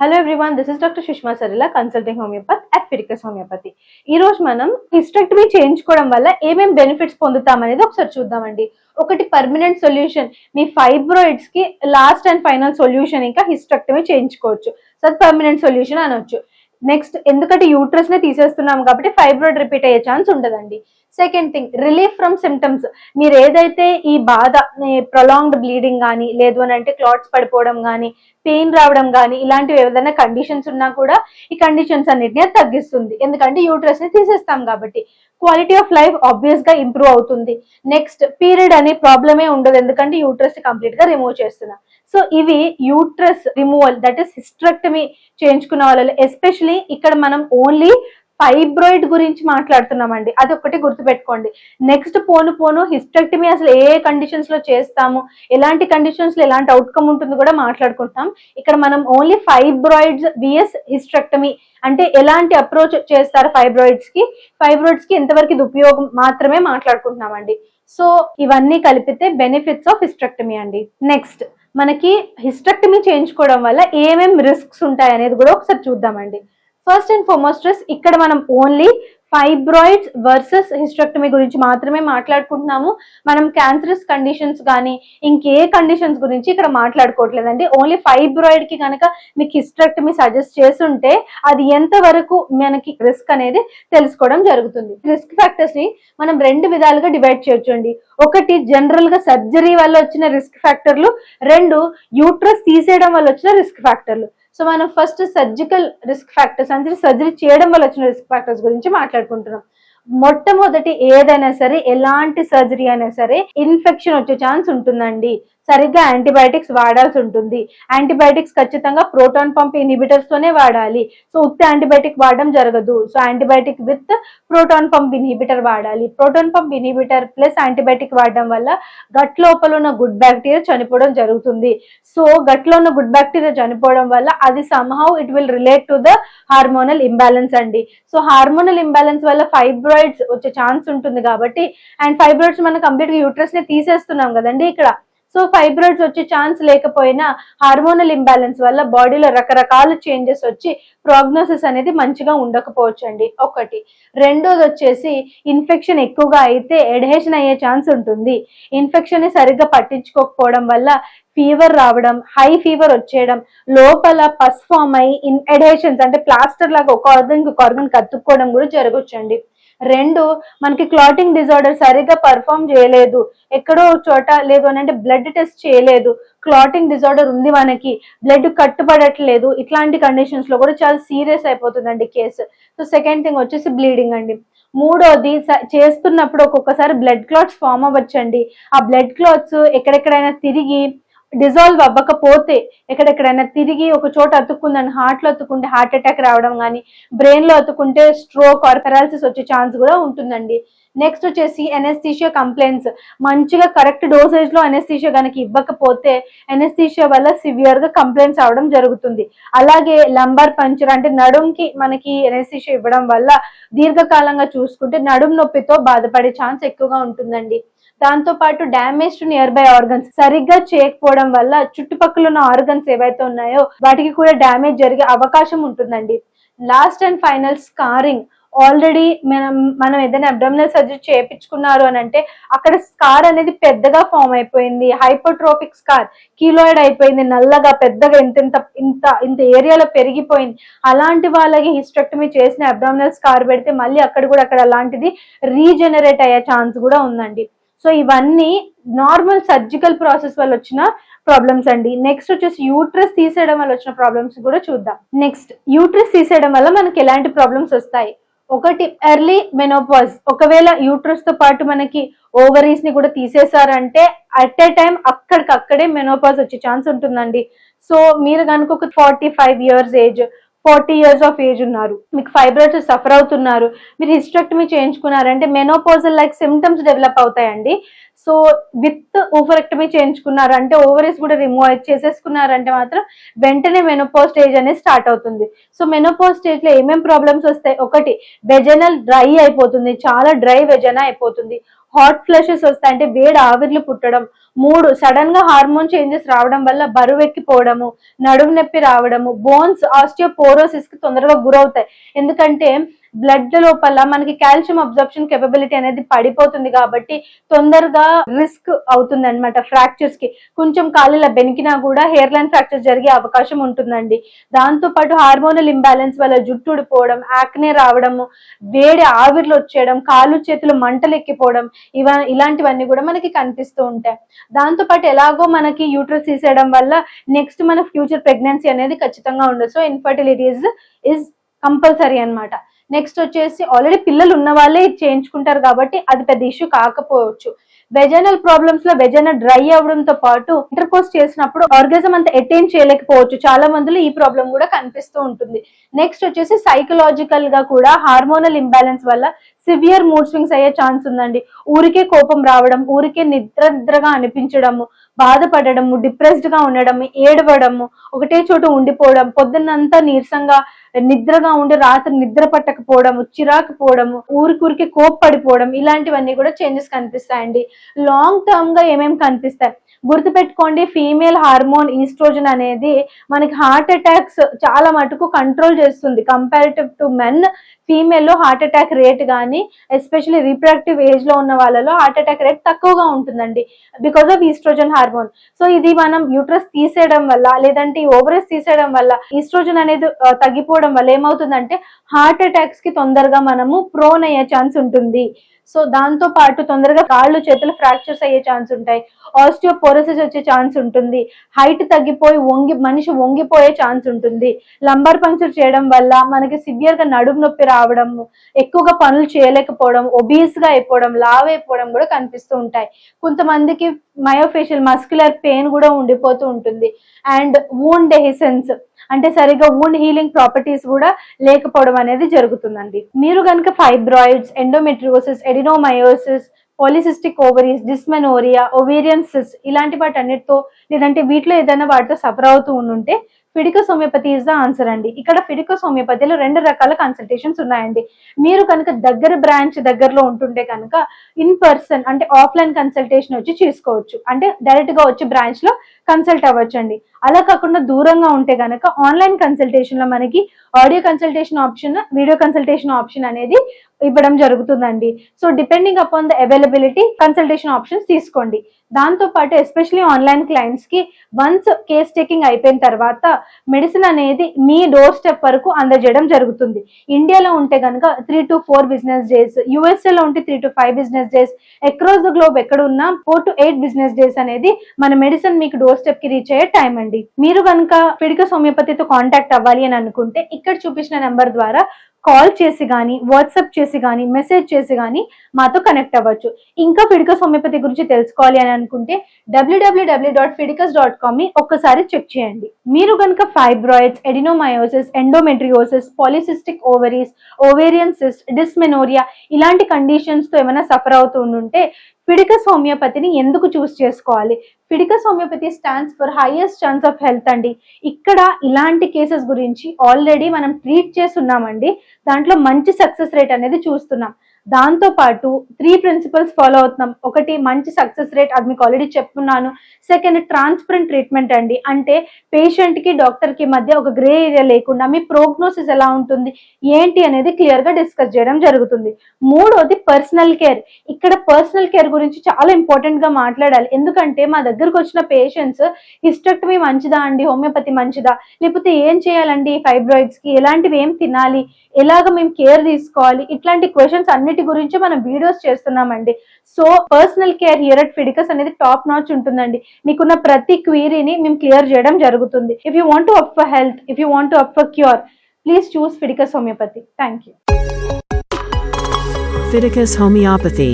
Hello everyone this is doctor Sushma Sarila consulting homeopathy at Fiticus homeopathy ఈ రోజు మనం hysterectomy చేయించుకోవడం వల్ల ఏమేం బెనిఫిట్స్ పొందుతాం అనేది ఒకసారి చూద్దామండి. ఒకటి పర్మనెంట్ సొల్యూషన్ మీ ఫైబ్రాయిడ్స్కి లాస్ట్ అండ్ ఫైనల్ సొల్యూషన్ ఇంకా హిస్టెక్టమీ చేయించుకోవచ్చు. సో అది పర్మనెంట్ సొల్యూషన్ అనొచ్చు. నెక్స్ట్ ఎందుకంటే యూట్రస్ నే తీసేస్తున్నాం కాబట్టి ఫైబ్రాయిడ్ రిపీట్ అయ్యే ఛాన్స్ ఉండదండి. Second thing relief from symptoms మీరు ఏదైతే ఈ బాధ ప్రొలాంగ్డ్ బ్లీడింగ్ కానీ లేదు అని అంటే క్లాట్స్ పడిపోవడం కానీ పెయిన్ రావడం కానీ ఇలాంటివి ఏదైనా కండిషన్స్ ఉన్నా కూడా ఈ కండిషన్స్ అన్నిటిని తగ్గిస్తుంది. ఎందుకంటే యూట్రస్ని తీసేస్తాం కాబట్టి. క్వాలిటీ ఆఫ్ లైఫ్ ఆబ్వియస్గా ఇంప్రూవ్ అవుతుంది. నెక్స్ట్ పీరియడ్ అనే ప్రాబ్లమే ఉండదు. ఎందుకంటే యూట్రస్ కంప్లీట్గా రిమూవ్ చేస్తున్నాం. సో ఇవి uterus removal that is hysterectomy చేయించుకున్న వాళ్ళు ఎస్పెషలీ ఇక్కడ మనం ఓన్లీ ఫైబ్రాయిడ్ గురించి మాట్లాడుతున్నామండి. అది ఒకటి గుర్తుపెట్టుకోండి. నెక్స్ట్ పోను పోను హిస్టెక్టమీ అసలు ఏ కండిషన్స్లో చేస్తాము ఎలాంటి కండిషన్స్లో ఎలాంటి అవుట్కమ్ ఉంటుంది కూడా మాట్లాడుకుంటాం. ఇక్కడ మనం ఓన్లీ ఫైబ్రాయిడ్స్ విఎస్ హిస్టెక్టమీ అంటే ఎలాంటి అప్రోచ్ చేస్తారు ఫైబ్రాయిడ్స్కి? ఫైబ్రాయిడ్స్కి ఎంతవరకు ఇది ఉపయోగం మాత్రమే మాట్లాడుకుంటున్నామండి. సో ఇవన్నీ కలిపితే బెనిఫిట్స్ ఆఫ్ హిస్టెక్టమీ అండి. నెక్స్ట్ మనకి హిస్టెక్టమీ చేయించుకోవడం వల్ల ఏమేం రిస్క్స్ ఉంటాయి అనేది కూడా ఒకసారి చూద్దామండి. ఫస్ట్ అండ్ ఫార్మోస్ట్ ఇక్కడ మనం ఓన్లీ ఫైబ్రాయిడ్స్ వర్సెస్ హిస్టెక్టమీ గురించి మాత్రమే మాట్లాడుకుంటున్నాము. మనం క్యాన్సరస్ కండిషన్స్ కానీ ఇంకే కండిషన్స్ గురించి ఇక్కడ మాట్లాడుకోవట్లేదండి. ఓన్లీ ఫైబ్రాయిడ్కి కనుక మీకు హిస్టెక్టమీ సజెస్ట్ చేస్తుంటే అది ఎంత వరకు మనకి రిస్క్ అనేది తెలుసుకోవడం జరుగుతుంది. రిస్క్ ఫ్యాక్టర్స్ని మనం రెండు విధాలుగా డివైడ్ చేయొచ్చు అండి ఒకటి జనరల్గా సర్జరీ వల్ల వచ్చిన రిస్క్ ఫ్యాక్టర్లు. రెండు యూట్రస్ తీసేయడం వల్ల వచ్చిన రిస్క్ ఫ్యాక్టర్లు. సో మనం ఫస్ట్ సర్జికల్ రిస్క్ ఫ్యాక్టర్స్ అంటే సర్జరీ చేయడం వల్ల వచ్చిన రిస్క్ ఫ్యాక్టర్స్ గురించి మాట్లాడుకుంటున్నాం. మొట్టమొదటి ఏదైనా సరే ఎలాంటి సర్జరీ అయినా సరే ఇన్ఫెక్షన్ వచ్చే ఛాన్స్ ఉంటుందండి. సరిగ్గా యాంటీబయాటిక్స్ వాడాల్సి ఉంటుంది. యాంటీబయాటిక్స్ ఖచ్చితంగా ప్రోటాన్ పంప్ ఇన్హిబిటర్స్ తోనే వాడాలి. సో ఉత్త యాంటీబయాటిక్ వాడడం జరగదు. So antibiotic with proton pump inhibitor వాడాలి. Proton pump inhibitor plus antibiotic వాడడం వల్ల గట్ లోపల ఉన్న గుడ్ బ్యాక్టీరియా చనిపోవడం జరుగుతుంది. సో గట్లో ఉన్న గుడ్ బ్యాక్టీరియా చనిపోవడం వల్ల అది somehow it will relate to the hormonal imbalance అండి. సో హార్మోనల్ ఇంబ్యాలెన్స్ వల్ల ఫైబ్రాయిడ్స్ వచ్చే ఛాన్స్ ఉంటుంది కాబట్టి అండ్ ఫైబ్రాయిడ్స్ మనం కంప్లీట్గా యూట్రస్ని తీసేస్తున్నాం కదండి ఇక్కడ. సో ఫైబ్రాయిడ్స్ వచ్చే ఛాన్స్ లేకపోయినా హార్మోనల్ ఇంబ్యాలెన్స్ వల్ల బాడీలో రకరకాల చేంజెస్ వచ్చి ప్రోగ్నోసిస్ అనేది మంచిగా ఉండకపోవచ్చు అండి ఒకటి. రెండోది వచ్చేసి ఇన్ఫెక్షన్ ఎక్కువగా అయితే ఎడ్హెషన్ అయ్యే ఛాన్స్ ఉంటుంది. ఇన్ఫెక్షన్ని సరిగ్గా పట్టించుకోకపోవడం వల్ల ఫీవర్ రావడం హై ఫీవర్ వచ్చేయడం లోపల పస్ ఫామ్ అయి ఇన్ ఎడేషన్స్ అంటే ప్లాస్టర్ లాగా ఒక ఆర్గన్ ఒక ఆర్గన్ కత్తుక్కోవడం కూడా జరగొచ్చండి. రెండు మనకి క్లాటింగ్ డిజార్డర్ సరిగ్గా పర్ఫామ్ చేయలేదు. ఎక్కడో ఒక చోట లేదు అని అంటే బ్లడ్ టెస్ట్ చేయలేదు. క్లాటింగ్ డిజార్డర్ ఉంది మనకి. బ్లడ్ కట్టుబడట్లేదు. ఇట్లాంటి కండిషన్స్లో కూడా చాలా సీరియస్ అయిపోతుందండి కేసు సో సెకండ్ థింగ్ వచ్చేసి బ్లీడింగ్ అండి. మూడోది స- చేస్తున్నప్పుడు ఒక్కొక్కసారి బ్లడ్ క్లాట్స్ ఫామ్ అవ్వచ్చండి. ఆ బ్లడ్ క్లాత్స్ ఎక్కడెక్కడైనా తిరిగి డిజాల్వ్ అవ్వకపోతే ఎక్కడెక్కడైనా తిరిగి ఒక చోట అతుక్కుందని హార్ట్లో అతుక్కుంటే హార్ట్ అటాక్ రావడం కానీ బ్రెయిన్లో అతుక్కుంటే స్ట్రోక్ ఆర్ పెరాలసిస్ వచ్చే ఛాన్స్ కూడా ఉంటుందండి. నెక్స్ట్ వచ్చేసి ఎనెస్థీషియా కంప్లైంట్స్ మంచిగా కరెక్ట్ డోసేజ్లో ఎనెస్థీషియా కనుక ఇవ్వకపోతే ఎనెస్థీషియా వల్ల సివియర్గా కంప్లైంట్స్ అవడం జరుగుతుంది. అలాగే లంబార్ పంచర్ అంటే నడుంకి మనకి ఎనెస్థీషియా ఇవ్వడం వల్ల దీర్ఘకాలంగా చూసుకుంటే నడుం నొప్పితో బాధపడే ఛాన్స్ ఎక్కువగా ఉంటుందండి. దాంతో పాటు damage to nearby organs సరిగ్గా చేయకపోవడం వల్ల చుట్టుపక్కల ఉన్న ఆర్గన్స్ ఏవైతే ఉన్నాయో వాటికి కూడా డ్యామేజ్ జరిగే అవకాశం ఉంటుందండి. Last and final scarring already మనం మనం ఏదైనా అబ్డమినల్ సర్జరీ చేయించుకున్నారు అని అంటే అక్కడ స్కార్ అనేది పెద్దగా ఫామ్ అయిపోయింది. హైపోట్రోపిక్ స్కార్ కీలోయిడ్ అయిపోయింది. నల్లగా పెద్దగా ఇంత ఇంత ఇంత ఇంత ఏరియాలో పెరిగిపోయింది. అలాంటి వాళ్ళకి హిస్టెక్టమీ చేసిన అబ్డామినల్ స్కార్ పెడితే మళ్ళీ అక్కడ కూడా అక్కడ అలాంటిది రీజనరేట్ అయ్యే ఛాన్స్ కూడా ఉందండి. సో ఇవన్నీ నార్మల్ సర్జికల్ ప్రాసెస్ వల్ల వచ్చిన ప్రాబ్లమ్స్ అండి. నెక్స్ట్ వచ్చేసి యూట్రస్ తీసేయడం వల్ల వచ్చిన ప్రాబ్లమ్స్ కూడా చూద్దాం. నెక్స్ట్ యూట్రస్ తీసేయడం వల్ల మనకి ఎలాంటి ప్రాబ్లమ్స్ వస్తాయి? ఒకటి ఎర్లీ మెనోపాజ్ ఒకవేళ యూట్రస్తో పాటు మనకి ఓవరీస్ని కూడా తీసేసారంటే అట్ ఏ టైం అక్కడికక్కడే మెనోపాజ్ వచ్చే ఛాన్స్ ఉంటుందండి. సో మీరు కనుక ఒక forty five years age forty years of age ఉన్నారు. మీకు ఫైబ్రాయిడ్స్ సఫర్ అవుతున్నారు. మీరు హిస్టెక్టమీ చేయించుకున్నారంటే మెనోపోజల్ లైక్ సిమ్టమ్స్ డెవలప్ అవుతాయండి. సో విత్ ఓవరెక్టమీ చేయించుకున్నారంటే ఓవరీస్ కూడా రిమూవ్ చేసేసుకున్నారంటే మాత్రం వెంటనే మెనోపోజ్ స్టేజ్ అనేది స్టార్ట్ అవుతుంది. సో మెనోపోజ్ స్టేజ్లో ఏమేం ప్రాబ్లమ్స్ వస్తాయి? ఒకటి వెజనల్ డ్రై అయిపోతుంది. చాలా డ్రై వెజన అయిపోతుంది. హాట్ ఫ్లషెస్ వస్తాయి అంటే వేడి ఆవిర్లు పుట్టడం. మూడు సడన్గా హార్మోన్ చేంజెస్ రావడం వల్ల బరువు ఎక్కిపోవడము నడుము నొప్పి రావడము బోన్స్ ఆస్టియోపోరోసిస్కి తొందరగా గురవుతాయి. ఎందుకంటే బ్లడ్ లోపల మనకి కాల్షియం అబ్జర్ప్షన్ కెపబిలిటీ అనేది పడిపోతుంది కాబట్టి తొందరగా రిస్క్ అవుతుంది అనమాట ఫ్రాక్చర్స్కి. కొంచెం కాలిలా బెనికినా కూడా హెయిర్ లైన్ ఫ్రాక్చర్ జరిగే అవకాశం ఉంటుందండి. దాంతో పాటు హార్మోనల్ ఇంబ్యాలెన్స్ వల్ల జుట్టు ఊడిపోవడం యాక్నే రావడము వేడి ఆవిర్లు వచ్చేయడం కాళ్ళు చేతులు మంటలు ఎక్కిపోవడం ఇవ ఇలాంటివన్నీ కూడా మనకి కనిపిస్తూ ఉంటాయి. దాంతో పాటు ఎలాగో మనకి యూట్రస్ తీసేయడం వల్ల నెక్స్ట్ మన ఫ్యూచర్ ప్రెగ్నెన్సీ అనేది ఖచ్చితంగా ఉండదు. సో ఇన్ఫర్టిలిటీస్ ఇస్ కంపల్సరీ అన్నమాట. నెక్స్ట్ వచ్చేసి ఆల్రెడీ పిల్లలు ఉన్న వాళ్ళే చేయించుకుంటారు కాబట్టి అది పెద్ద ఇష్యూ కాకపోవచ్చు. వెజనల్ ప్రాబ్లమ్స్లో వెజన డ్రై అవడంతో పాటు ఇంటర్ చేసినప్పుడు ఆర్గజం అంత అటైన్ చేయలేకపోవచ్చు. చాలా మందిలో ఈ ప్రాబ్లం కూడా కనిపిస్తూ ఉంటుంది. నెక్స్ట్ వచ్చేసి సైకలాజికల్గా కూడా హార్మోనల్ ఇంబ్యాలెన్స్ వల్ల సివియర్ మూడ్ స్వింగ్స్ అయ్యే ఛాన్స్ ఉందండి. ఊరికే కోపం రావడం ఊరికే నిద్ర నిద్రగా అనిపించడము బాధపడడము డిప్రెస్డ్గా ఉండడము ఏడవడము ఒకటే చోట ఉండిపోవడం పొద్దున్నంతా నీరసంగా నిద్రగా ఉండి రాత్రి నిద్ర పట్టకపోవడము చిరాకు పోవడము ఊరికూరికి కోప్పడిపోవడం ఇలాంటివన్నీ కూడా చేంజెస్ కనిపిస్తాయండి. లాంగ్ టర్మ్గా ఏమేమి కనిపిస్తాయి? గుర్తుపెట్టుకోండి ఫీమేల్ హార్మోన్ ఈస్ట్రోజన్ అనేది మనకి హార్ట్ అటాక్స్ చాలా మటుకు కంట్రోల్ చేస్తుంది. కంపారిటివ్ టు మెన్ ఫీమేల్లో హార్ట్ అటాక్ రేట్ కానీ ఎస్పెషల్లీ రీప్రొడక్టివ్ ఏజ్లో ఉన్న వాళ్ళలో హార్ట్ అటాక్ రేట్ తక్కువగా ఉంటుందండి because of oestrogen hormone so ఇది మనం యూట్రస్ తీసేయడం వల్ల లేదంటే ఈ తీసేయడం వల్ల ఈస్ట్రోజన్ అనేది తగ్గిపోవడం వల్ల ఏమవుతుందంటే హార్ట్ అటాక్స్కి తొందరగా మనము ప్రోన్ అయ్యే ఛాన్స్ ఉంటుంది. సో దాంతో పాటు తొందరగా కాళ్ళు చేతులు ఫ్రాక్చర్స్ అయ్యే ఛాన్స్ ఉంటాయి. ఆస్టియోపోరోసిస్ వచ్చే ఛాన్స్ ఉంటుంది. హైట్ తగ్గిపోయి వంగి మనిషి వంగిపోయే ఛాన్స్ ఉంటుంది. లంబర్ పంక్చర్ చేయడం వల్ల మనకి సివియర్గా నడుము నొప్పి రావడం ఎక్కువగా పనులు చేయలేకపోవడం ఒబీస్గా అయిపోవడం లావ్ అయిపోవడం కూడా కనిపిస్తూ ఉంటాయి. కొంతమందికి మయోఫేషియల్ మస్కులర్ పెయిన్ కూడా ఉండిపోతూ ఉంటుంది. అండ్ వూన్ డెహిసెన్స్ అంటే సరిగా వూండ్ హీలింగ్ ప్రాపర్టీస్ కూడా లేకపోవడం అనేది జరుగుతుందండి. మీరు కనుక fibroids endometriosis adenomyosis polycystic ovaries dysmenorrhoea ovarian cyst ఇలాంటి వాటి అన్నిటితో లేదంటే వీటిలో ఏదైనా వాటితో సఫర్ అవుతూ ఉంటే Fiticus homeopathy is the answer అండి. ఇక్కడ ఫిడికస్ హోమియోపతిలో రెండు రకాల కన్సల్టేషన్స్ ఉన్నాయండి. మీరు కనుక దగ్గర బ్రాంచ్ దగ్గరలో ఉంటుంటే కనుక ఇన్ పర్సన్ అంటే ఆఫ్లైన్ కన్సల్టేషన్ వచ్చి చేసుకోవచ్చు. అంటే డైరెక్ట్గా వచ్చి బ్రాంచ్లో కన్సల్ట్ అవ్వచ్చండి. అలా కాకుండా దూరంగా ఉంటే గనక ఆన్లైన్ కన్సల్టేషన్లో మనకి audio consultation option video consultation option అనేది ఇవ్వడం జరుగుతుందండి. So depending upon the availability consultation options తీసుకోండి. దాంతో పాటు ఎస్పెషలీ ఆన్లైన్ క్లయింట్స్కి వన్స్ కేస్ టేకింగ్ అయిపోయిన తర్వాత మెడిసిన్ అనేది మీ డోర్ స్టెప్ వరకు అందజేయడం జరుగుతుంది. ఇండియాలో ఉంటే కనుక three to four business days యుఎస్ఏలో ఉంటే three to five business days across the globe ఎక్కడ ఉన్నా four to eight business days అనేది మన మెడిసిన్ మీకు డోర్ స్టెప్కి రీచ్ అయ్యే టైం అండి. మీరు కనుక పిడిక హోమియోపతితో కాంటాక్ట్ అవ్వాలి అని అనుకుంటే ఇక్కడ చూపించిన నెంబర్ ద్వారా కాల్ చేసి కానీ వాట్సాప్ చేసి కానీ మెసేజ్ చేసి కానీ మాతో కనెక్ట్ అవ్వచ్చు. ఇంకా ఫిడికస్ హోమియోపతి గురించి తెలుసుకోవాలి అని అనుకుంటే డబ్ల్యూడబ్ల్యూడబ్ల్యూ డాట్ ఫిడికస్ డాట్ కామ్ ఒక్కసారి చెక్ చేయండి. మీరు కనుక fibroids adenomyosis endometriosis polycystic ovaries ovarian cyst dysmenorrhoea ఇలాంటి కండిషన్స్తో ఏమైనా సఫర్ అవుతూ ఉంటే ఫిడికస్ హోమియోపతిని ఎందుకు చూస్ చేసుకోవాలి? Fiticus homeopathy stands for highest chance of health అండి. ఇక్కడ ఇలాంటి కేసెస్ గురించి ఆల్రెడీ మనం ట్రీట్ చేస్తున్నామండి. దాంట్లో మంచి సక్సెస్ రేట్ అనేది చూస్తున్నాం. దాంతో పాటు త్రీ ప్రిన్సిపల్స్ ఫాలో అవుతున్నాం. ఒకటి మంచి సక్సెస్ రేట్ అది మీకు ఆల్రెడీ చెప్తున్నాను. సెకండ్ ట్రాన్స్పరెంట్ ట్రీట్మెంట్ అండి. అంటే పేషెంట్కి డాక్టర్కి మధ్య ఒక గ్రే ఏరియా లేకుండా మీ ప్రోగ్నోసిస్ ఎలా ఉంటుంది ఏంటి అనేది క్లియర్గా డిస్కస్ చేయడం జరుగుతుంది. మూడోది పర్సనల్ కేర్ ఇక్కడ పర్సనల్ కేర్ గురించి చాలా ఇంపార్టెంట్గా మాట్లాడాలి. ఎందుకంటే మా దగ్గరకు వచ్చిన పేషెంట్స్ హిస్టెక్టమీ మంచిదా అండి హోమియోపతి మంచిదా? లేకపోతే ఏం చేయాలండి ఫైబ్రాయిడ్స్కి? ఎలాంటివి ఏం తినాలి? ఎలాగ మేము కేర్ తీసుకోవాలి? ఇట్లాంటి క్వశ్చన్స్ అన్ని అన్నిటి గురించి మనం వీడియోస్ చేస్తున్నామండి. So personal care here at Fiticus అనేది టాప్ నాచ్ ఉంటుందండి. మీకున్న ప్రతి క్వీరీని మేము క్లియర్ చేయడం జరుగుతుంది. If you want to up for health if you want up for cure please choose Fiticus homeopathy thank you Fiticus Homeopathy.